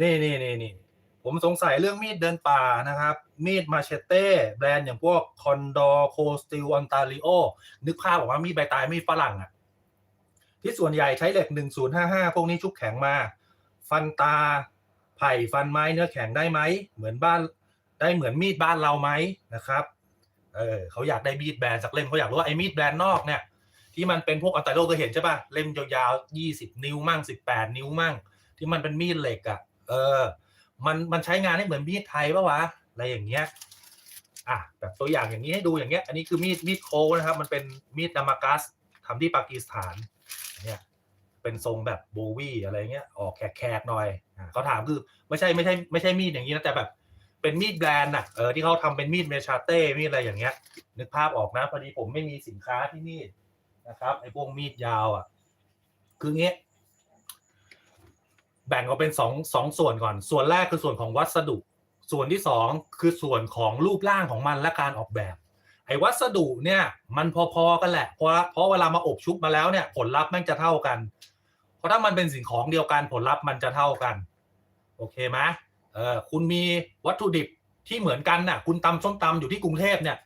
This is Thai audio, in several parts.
นี่นี่นี่นี่ผมสงสัยเรื่องมีดเดินป่านะครับ มีดมาเชเต้แบรนด์อย่างพวกคอนดอร์โคสติลอันตาริโอนึกภาพออกว่ามีดใบตายมีดฝรั่งอะที่ส่วนใหญ่ใช้เหล็ก 1055 พวกนี้ชุบแข็งมา ฟันตาไผ่ฟันไม้เนื้อแข็งได้ไหม เหมือนบ้านได้เหมือนมีดบ้านเราไหมนะครับเออเขาอยากได้มีดแบรนด์สักเล่มเขาอยากรู้ว่าไอ้มีดแบรนด์นอกเนี่ยที่มันเป็นพวกอัลตาโลก็เห็นใช่ป่ะเล่มยาวๆยี่สิบนิ้วมั่งสิบแปดนิ้วมั่ง ที่มันเป็นมีดเหล็กอะ่ะ เออ มันมันใช้งานได้เหมือนมีดไทยปะวะอะไรอย่างเงี้ยอะแบบตัวอย่างอย่างนี้ให้ดูอย่างเงี้ย อันนี้คือมีดมีดโค้นะครับ มันเป็นมีดนามากัสทำที่ปากีสถานเนี่ยเป็นทรงแบบโบวี่อะไรเงี้ยออกแขกๆหน่อยอะเขาถามคือไม่ใช่ไม่ใช่ไม่ใช่มีดอย่างนี้นะแต่แบบเป็นมีดแบรนด์น่ะเออที่เขาทำเป็นมีดเมชาเต้มีดอะไรอย่างเงี้ย นึกภาพออกนะพอดีผมไม่มีสินค้าที่นี่นะครับไอ้พวกมีดยาวอะคือเงี้ย แบ่งออกเป็นสองสองส่วนก่อน ส่วนแรกคือส่วนของวัสดุ ส่วนที่สองคือส่วนของรูปร่างของมันและการออกแบบ ไอ้วัสดุเนี่ยมันพอๆกันแหละ เพราะเพราะเวลามาอบชุบมาแล้วเนี่ยผลลัพธ์แม่งจะเท่ากัน เพราะถ้ามันเป็นสิ่งของเดียวกันผลลัพธ์มันจะเท่ากัน โอเคไหมเออคุณมีวัตถุดิบที่เหมือนกันน่ะ คุณตำส้มตำอยู่ที่กรุงเทพเนี่ย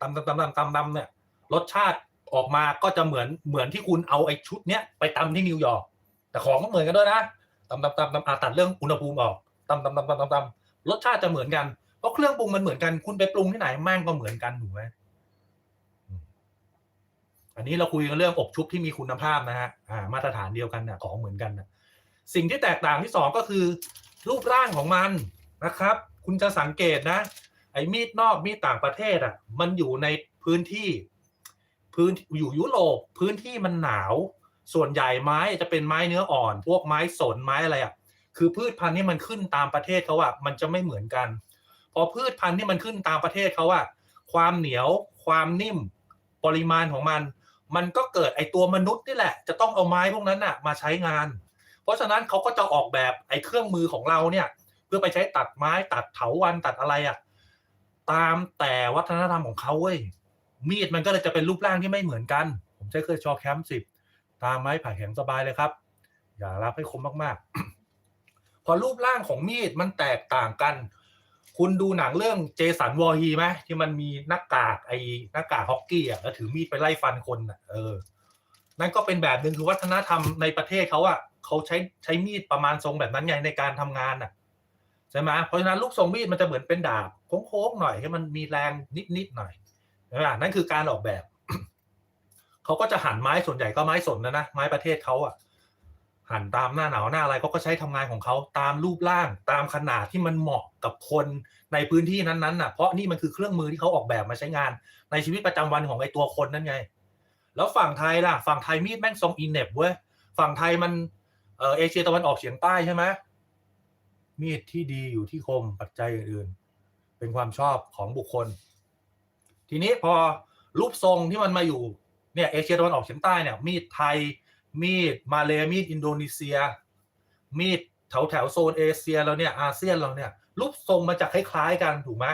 ตำตำตำตำตำตำเนี่ยรสชาติออกมาก็จะเหมือนเหมือนที่คุณเอาไอ้ชุดเนี้ยไปตำที่นิวยอร์กแต่ของก็เหมือนกันด้วยนะ ตำตำตำตำอะตัดเรื่องอุณหภูมิออกตำตำตำตำตำตำรสชาติจะเหมือนกันเพราะเครื่องปรุงมันเหมือนกันคุณไปปรุงที่ไหนแม่งก็เหมือนกันถูกไหมอืมอันนี้เราคุยกันเรื่องอบชุบที่มีคุณภาพนะฮะอ่ามาตรฐานเดียวกันนะของเหมือนกันนะสิ่งที่แตกต่างที่สองก็คือ รูปร่างของมันนะครับ คุณจะสังเกตนะ ไอ้มีดนอกมีดต่างประเทศอะ มันอยู่ในพื้นที่ พื้นอยู่ยุโรปพื้นที่มันหนาว ส่วนใหญ่ไม้จะเป็นไม้เนื้ออ่อน พวกไม้สนไม้อะไรอะคือพืชพันธุ์ที่มันขึ้นตามประเทศเขาอะมันจะไม่เหมือนกัน พอพืชพันธุ์ที่มันขึ้นตามประเทศเขาอะความเหนียวความนิ่มปริมาณของมัน มันก็เกิดไอตัวมนุษย์นี่แหละ จะต้องเอาไม้พวกนั้นอะมาใช้งาน เพราะฉะนั้นเขาก็จะออกแบบไอ้เครื่องมือของเราเนี่ย เพื่อไปใช้ตัดไม้ตัดเถาวันตัดอะไรอะตามแต่วัฒนธรรมของเขาเว้ยมีดมันก็เลยจะเป็นรูปร่างที่ไม่เหมือนกัน ผมใช้เคยชอแคมป์สิบ ตามไม้ผ่าแข็งสบายเลยครับ อย่ารับให้คมมากๆ พอรูปร่างของมีดมันแตกต่างกัน คุณดูหนังเรื่องเจสันวอร์ฮีไหมที่มันมีหน้ากากไอ้หน้ากากฮอกกี้อะแล้วถือมีดไปไล่ฟันคนอะเออนั่นก็เป็นแบบหนึ่งคือวัฒนธรรมในประเทศเขาอะเขาใช้ใช้มีดประมาณทรงแบบนั้นไงในการทำงานอะใช่ไหมเพราะฉะนั้นลูกทรงมีดมันจะเหมือนเป็นดาบโค้งๆหน่อยให้มันมีแรงนิดๆหน่อยใช่ไหมนั่นคือการออกแบบ เขาก็จะหั่นไม้ส่วนใหญ่ก็ไม้สนนะนะไม้ประเทศเขาอะหั่นตามหน้าหนาวหน้าอะไรเขาก็ใช้ทำงานของเขาตามรูปร่างตามขนาดที่มันเหมาะกับคนในพื้นที่นั้นๆน่ะเพราะนี่มันคือเครื่องมือที่เขาออกแบบมาใช้งาน ในชีวิตประจำวันของไอ้ตัวคนนั่นไง แล้วฝั่งไทยล่ะ ฝั่งไทยมีดแม่งทรงอินเนบเว้ยฝั่งไทยมันเออเอเชียตะวันออกเฉียงใต้ใช่ไหมมีดที่ดีอยู่ที่คมปัจจัยอื่นๆเป็นความชอบของบุคคล ทีนี้พอรูปทรงที่มันมาอยู่ เนี่ยเอเชียตะวันออกเฉียงใต้เนี่ยมีดไทย มีดมาเลมีดอินโดนีเซีย มีดแถวแถวโซนเอเชียเราเนี่ยอาเซียนเราเนี่ยรูปทรงมันจะคล้ายๆกันถูกไหม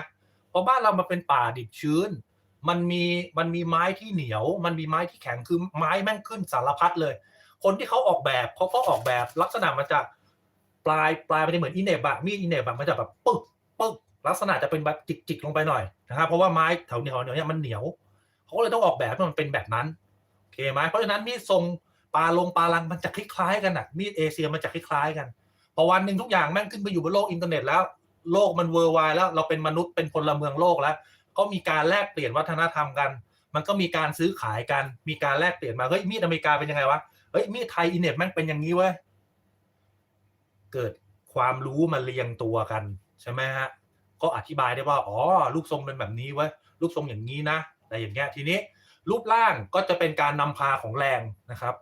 เพราะบ้านเรามันเป็นป่าดิบชื้น มันมีมันมีไม้ที่เหนียว มันมีไม้ที่แข็งคือไม้แม่งขึ้นสารพัดเลย คนที่เขาออกแบบเขาก็ออกแบบลักษณะมันจะปลายปลายมันจะเหมือนอินเนบะมีดอินเนบะมันจะแบบปึ๊กปึ๊กลักษณะจะเป็นแบบจิกๆลงไปหน่อยนะครับเพราะว่าไม้แถวเหนียวเนี่ยมันเหนียว เขาเลยต้องออกแบบให้มันเป็นแบบนั้นโอเคไหมเพราะฉะนั้นมีดทรงปลาลงปลาลังมันจะคล้ายๆกันอะมีดเอเชียมันจะคล้ายๆกันพอวันหนึ่งทุกอย่างแม่งขึ้นไปอยู่บนโลกอินเทอร์เน็ตแล้ว โลกมันเวอร์ไวแล้วเราเป็นมนุษย์เป็นพลเมืองโลกแล้ว ก็มีการแลกเปลี่ยนวัฒนธรรมกัน มันก็มีการซื้อขายกัน มีการแลกเปลี่ยนมาเฮ้ยมีดอเมริกาเป็นยังไงวะเฮ้ยมีดไทยอินเน็ตแม่งเป็นอย่างนี้เว้ยเกิดความรู้มาเรียงตัวกันใช่ไหมฮะก็อธิบายได้ว่าอ๋อลูกทรงเป็นแบบนี้เว้ยลูกทรงอย่างนี้นะ อะไรอย่างเงี้ยทีนี้รูปร่างก็จะเป็นการนำพาของแรงนะครับ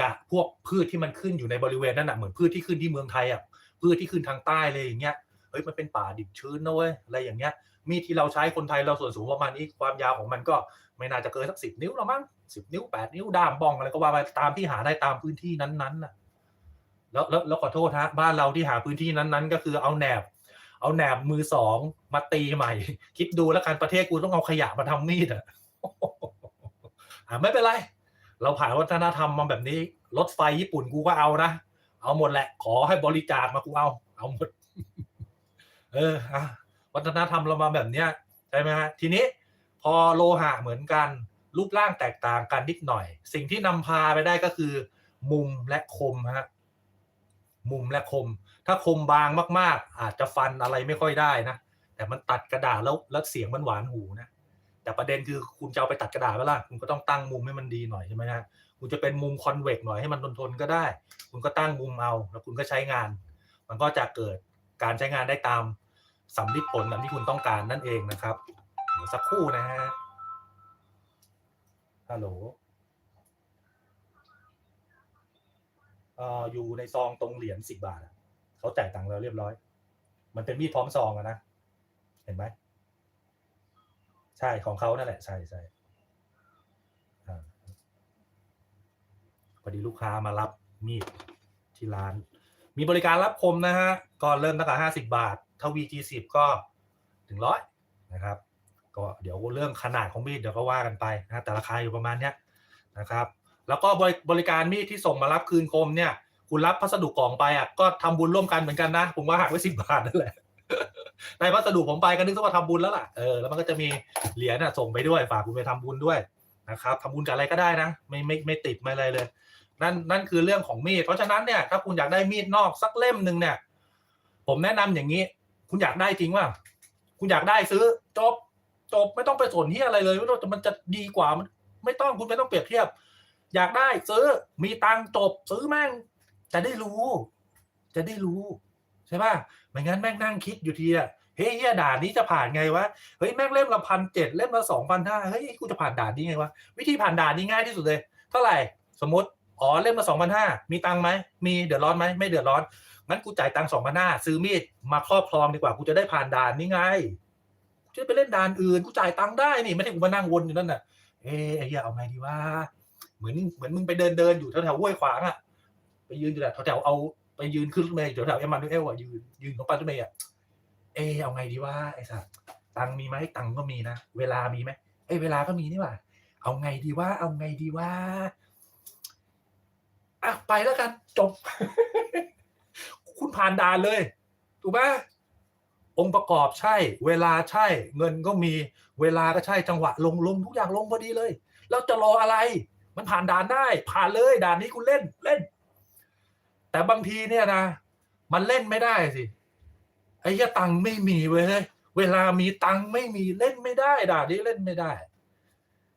กับพวกพืชที่มันขึ้นอยู่ในบริเวณนั้นอะเหมือนพืชที่ขึ้นที่เมืองไทยอะพืชที่ขึ้นทางใต้เลยอย่างเงี้ยเฮ้ยมันเป็นป่าดิบชื้นนะเว้ยอะไรอย่างเงี้ยมีดที่เราใช้คนไทยเราส่วนสูงประมาณนี้ความยาวของมันก็ไม่น่าจะเกินสักสิบนิ้วหรอมั้งสิบนิ้วแปดนิ้วด้ามบ้องอะไรก็ว่าไปตามที่หาได้ตามพื้นที่นั้นๆน่ะแล้วแล้วขอโทษฮะบ้านเราที่หาพื้นที่นั้นๆ ก็คือเอาแหนบ เอาแหนบมือสองมาตีใหม่ คิดดูแล้วกันประเทศกูต้องเอาขยะมาทำมีดอะอะไม่เป็นไร เราผ่านวัฒนธรรมมาแบบนี้ รถไฟญี่ปุ่นกูก็เอานะ เอาหมดแหละ ขอให้บริจาคมากูเอา เอาหมด เอออะวัฒนธรรมเรามาแบบเนี้ยใช่ไหมฮะทีนี้ พอโลหะเหมือนกัน รูปร่างแตกต่างกันนิดหน่อย สิ่งที่นำพาไปได้ก็คือ มุมและคมฮะมุมและคม ถ้าคมบางมากๆ อาจจะฟันอะไรไม่ค่อยได้นะ แต่มันตัดกระดาษแล้วแล้วเสียงมันหวานหูนะ แต่ประเด็นคือคุณจะเอาไปตัดกระดาษไหมล่ะคุณก็ต้องตั้งมุมให้มันดีหน่อยใช่ไหมฮะคุณจะเป็นมุมคอนเวกหน่อยให้มันทนๆก็ได้ คุณก็ตั้งมุมเอา แล้วคุณก็ใช้งาน มันก็จะเกิดการใช้งานได้ตามสำลิดผลแบบที่คุณต้องการนั่นเองนะครับเดี๋ยวสักครู่นะฮะฮัลโหลอ่ออยู่ในซองตรงเหรียญสิบบาทอะ เขาจ่ายตังค์แล้วเรียบร้อย มันเป็นมีดพร้อมซองอะนะ เห็นไหม ใช่ของเขานั่นแหละ ใช่ใช่พอดีลูกค้ามารับมีดที่ร้าน มีบริการรับคมนะฮะ ก็เริ่มตั้งแต่ห้าสิบาท ถ้า VG สิบก็ถึงร้อยนะครับ ก็เดี๋ยวเรื่องขนาดของมีดเดี๋ยวก็ว่ากันไปนะ แต่ราคาอยู่ประมาณเนี้ยนะครับ แล้วก็บริบริการมีดที่ส่งมารับคืนคมเนี่ย คุณรับพัสดุกล่องไปอะก็ทำบุญร่วมกันเหมือนกันนะผมว่าหักไว้สิบบาทนั่นแหละได้พัสดุผมไปก็นึกว่าทำบุญแล้วล่ะเออแล้วมันก็จะมีเหรียญน่ะส่งไปด้วยฝากคุณไปทำบุญด้วยนะครับทำบุญกับอะไรก็ได้นะ ไม่ไม่ไม่ติดไม่อะไรเลย นั่นนั่นคือเรื่องของมีดเพราะฉะนั้นเนี่ยถ้าคุณอยากได้มีดนอกสักเล่มหนึ่งเนี่ย ผมแนะนำอย่างนี้ คุณอยากได้จริงว่าคุณอยากได้ซื้อจบจบไม่ต้องไปสนที่อะไรเลยไม่ต้องมันจะดีกว่ามันไม่ต้องคุณไม่ต้องเปรียบเทียบ อยากได้ซื้อมีตังจบซื้อแม่ง จะได้รู้ จะได้รู้ ใช่ป่ะไม่งั้นแม่งนั่งคิดอยู่ทีอะเฮ้ยเฮียด่านนี้จะผ่านไงวะเฮ้ยแม่งเล่มละพันเจ็ดเล่มละสองพันห้าเฮ้ยกูจะผ่านด่านนี้ไงวะวิธีผ่านด่านนี้ง่ายที่สุดเลย เท่าไหร่สมมติอ๋อเล่มละสองพันห้ามีตังไหมมีเดือดร้อนไหมไม่เดือดร้อนงั้นกูจ่ายตังสองพันห้าซื้อมีดมาครอบครองดีกว่ากูจะได้ผ่านด่านนี้ไงกูจะไปเล่นด่านอื่นกูจ่ายตังได้นี่ไม่ได้กูมานั่งวนอยู่นั่นน่ะเอ๊ะไอ้เหี้ยเอาไงดีวะเหมือนเหมือนมึงไปเดินเดินอยู่แถวแถวห้วยขวางอะ ยืนอยู่แถวแถวเอาไปยืนขึ้นรถเมล์แถวแถวเอ็มมานูเอลอะยืนยืนของปันรถเมล์อะเอ๊ะเอาไงดีวะไอ้สัสตังมีไหมตังก็มีนะเวลามีไหมเอ้เวลาก็มีนี่หว่า เอาไงดีว่า เอาไงดีว่าอะไปแล้วกันจบ คุณผ่านด่านเลย ถูกไหมองค์ประกอบใช่ เวลาใช่ เงินก็มี เวลาก็ใช่จังหวะ ลงลงทุกอย่างลงพอดีเลย แล้วจะรออะไร มันผ่านด่านได้ ผ่านเลย ด่านนี้คุณเล่นเล่น แต่บางทีเนี่ยนะ มันเล่นไม่ได้สิไอ้ยตังค์ไม่มีเว้ยเวลามีตังค์ไม่มีเล่นไม่ได้ด่านี้เล่นไม่ได้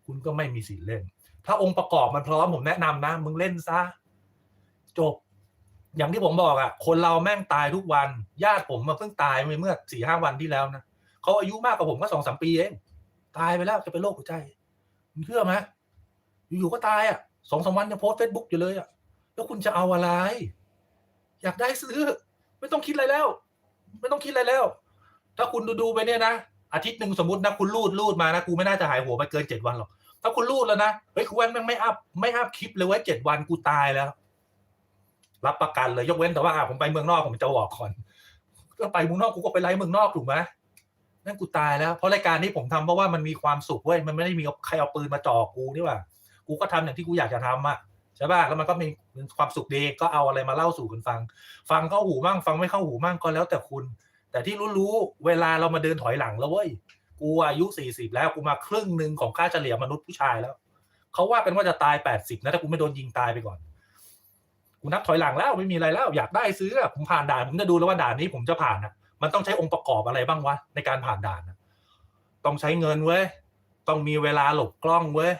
คุณก็ไม่มีสิทธิ์เล่น ถ้าองค์ประกอบมันพร้อมผมแนะนำนะมึงเล่นซะจบ อย่างที่ผมบอกอะคนเราแม่งตายทุกวัน ญาติผมมาเพิ่งตายเมื่อสี่ห้าวันที่แล้วนะเขาอายุมากกว่าผมก็สองสามปีเองตายไปแล้วจะเป็นโรคหัวใจเชื่อไหมอยู่ๆก็ตายอะสองสามวันยังโพสเฟซบุ๊กอยู่เลยอะแล้วคุณจะเอาอะไร อยากได้ซื้อ ไม่ต้องคิดอะไรแล้ว ไม่ต้องคิดอะไรแล้ว ถ้าคุณดูดูไปเนี่ยนะอาทิตย์หนึ่งสมมตินะคุณรูดรูดมานะกูไม่น่าจะหายหัวไปเกินเจ็ดวันหรอกถ้าคุณรูดแล้วนะเฮ้ยคุณแม่งไม่อัพไม่อัพคลิปเลยไว้เจ็ดวันกูตายแล้ว รับประกันเลยยกเว้นแต่ว่าอะผมไปเมืองนอกผมจะบอกก่อนก็ไปเมืองนอกกูก็ไปไลฟ์เมืองนอกถูกไหมนั่นกูตายแล้ว เพราะรายการนี้ผมทำเพราะว่ามันมีความสุขเว้ยมันไม่ได้มีใครเอาปืนมาจ่อกูนี่ว่า กูก็ทำอย่างที่กูอยากจะทำอะ ใช่ป่ะแล้วมันก็มีความสุขดีก็เอาอะไรมาเล่าสู่กันฟัง ฟังเข้าหูมั่งฟังไม่เข้าหูมั่งก็แล้วแต่คุณ แต่ที่รู้ๆเวลาเรามาเดินถอยหลังแล้วเว้ยกูอายุสี่สิบแล้วกูมาครึ่งหนึ่งของค่าเฉลี่ยมนุษย์ผู้ชายแล้วเขาว่ากันว่าจะตายแปดสิบนะถ้ากูไม่โดนยิงตายไปก่อนกูนับถอยหลังแล้วไม่มีอะไรแล้ว อยากได้ซื้อผมผ่านด่านผมจะดูแล้วว่าด่านนี้ผมจะผ่านอะ มันต้องใช้องค์ประกอบอะไรบ้างวะในการผ่านด่านต้องใช้เงินเว้ยต้องมีเวลาหลบกล้องเว้ย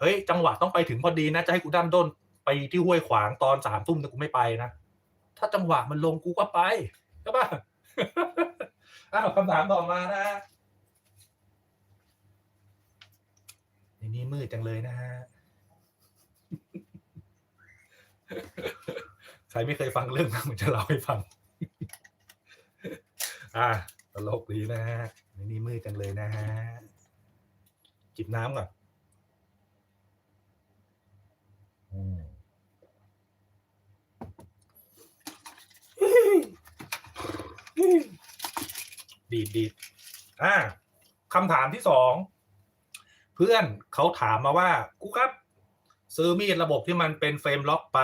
เฮ้ยจังหวะต้องไปถึงพอดีนะจะให้กูด้านด้นไปที่ห้วยขวางตอนสามทุ่มแต่กูไม่ไปนะถ้าจังหวะมันลงกูก็ไปใช่ปะอ้าวคำถามต่อมานะฮะในนี้มืดจังเลยนะฮะใครไม่เคยฟังเรื่องนั้นผมจะเล่าให้ฟัง อ่าตลกดีนะฮะในนี้มืดจังเลยนะฮะจิบน้ำก่อนอืม ดีดดีดอ่าคำถามที่สองเพื่อนเขาถามมาว่ากูครับ ซื้อมีดระบบที่มันเป็นเฟรมล็อกไป